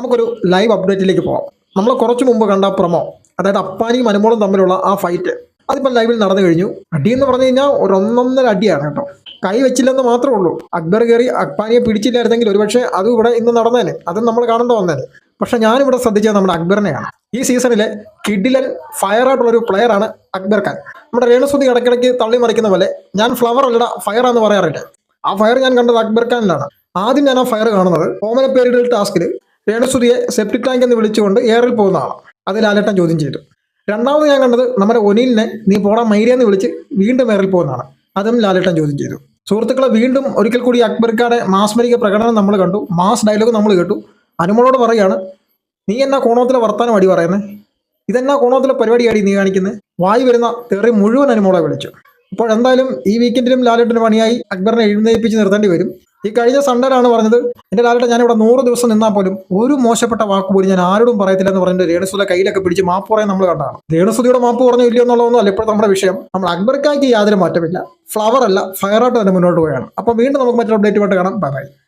നമുക്കൊരു ലൈവ് അപ്ഡേറ്റിലേക്ക് പോകാം നമ്മൾ കുറച്ച് മുമ്പ് കണ്ട പ്രമോ അതായത് അപ്പാനിയും അനുമോളും തമ്മിലുള്ള ആ ഫൈറ്റ് അതിപ്പോൾ ലൈവിൽ നടന്നു കഴിഞ്ഞു. അടി എന്ന് പറഞ്ഞു കഴിഞ്ഞാൽ ഒരു ഒന്നൊന്നര അടിയാണ് കേട്ടോ. കൈ വെച്ചില്ലെന്ന് മാത്രമേ ഉള്ളൂ. അക്ബർ കയറി അപ്പാനിയെ പിടിച്ചില്ലായിരുന്നെങ്കിൽ ഒരുപക്ഷെ അതും ഇവിടെ ഇന്ന് നടന്നേനെ. അതും നമ്മൾ കാണേണ്ട വന്നേനെ പക്ഷെ ഞാനിവിടെ ശ്രദ്ധിച്ചത് നമ്മുടെ അക്ബറിനെയാണ്. ഈ സീസണിലെ കിഡിലൻ ഫയർ ആയിട്ടുള്ള ഒരു പ്ലെയർ ആണ് അക്ബർ ഖാൻ. നമ്മുടെ രേണുസുതി ഇടയ്ക്കിടയ്ക്ക് തള്ളി മറിക്കുന്ന പോലെ ഞാൻ ഫ്ലവർ അല്ലട ഫയർ എന്ന് പറയാറില്ല. ആ ഫയർ ഞാൻ കണ്ടത് അക്ബർ ഖാനിലാണ്. ആദ്യം ഞാൻ ആ ഫയർ കാണുന്നത് ഓമന പേരിടൽ ടാസ്കിൽ രേണുസുതിയെ സെപ്റ്റിക് ടാങ്ക് എന്ന് വിളിച്ചുകൊണ്ട് എയറിൽ പോകുന്ന ആളാണ് അത് ലാലേട്ടൻ ചോദ്യം ചെയ്തു. രണ്ടാമത് ഞാൻ കണ്ടത് നമ്മുടെ ഒനിലിനെ നീ പോടാ മൈരിയെന്ന് വിളിച്ച് വീണ്ടും എയറിൽ പോകുന്നതാണ്. അതും ലാലേട്ടൻ ചോദ്യം ചെയ്തു. സുഹൃത്തുക്കളെ വീണ്ടും ഒരിക്കൽ കൂടി അക്ബർക്കാടെ മാസ്മരിക പ്രകടനം നമ്മൾ കണ്ടു. മാസ് ഡയലോഗ് നമ്മൾ കേട്ടു. അനുമോളോട് പറയുകയാണ് നീ എന്നാ കോണത്തിലെ വർത്താനം അടി പറയുന്നത് ഇതെന്നാ കോണത്തിലെ പരിപാടിയാടി നീ കാണിക്കുന്നത് വായി വരുന്ന തെറി മുഴുവൻ അനുമോളെ വിളിച്ചു. അപ്പോൾ എന്തായാലും ഈ വീക്കെൻഡിലും ലാലേട്ടന് പണിയായി. അക്ബറിനെ എഴുന്നേൽപ്പിച്ച് നിർത്തേണ്ടി വരും. ഈ കഴിഞ്ഞ സൺഡേലാണ് പറഞ്ഞത് എന്റെ ഞാൻ ഞാനിവിടെ നൂറ് ദിവസം നിന്നാൽ പോലും ഒരു മോശപ്പെട്ട വാക്ക് പോലും ഞാൻ ആരോടും പറയത്തില്ല എന്ന് പറഞ്ഞിട്ട് രേണുസുല കയ്യിലൊക്കെ പിടിച്ച് മാപ്പ് പറയാൻ നമ്മൾ കണ്ടാണ്. രേണുസുതിയുടെ മാപ്പ് പറഞ്ഞു ഇല്ലയോ എന്നുള്ളതൊന്നും അല്ല ഇപ്പോഴത്തെ നമ്മുടെ വിഷയം. നമ്മൾ അക്ബർക്കായ്ക്ക് യാതൊരു മാറ്റമില്ല. ഫ്ലവർ അല്ല ഫയറായിട്ട് തന്നെ മുന്നോട്ട് പോവുകയാണ്. അപ്പോൾ വീണ്ടും നമുക്ക് മറ്റൊരു അപ്ഡേറ്റുമായിട്ട് കാണാം. Bye bye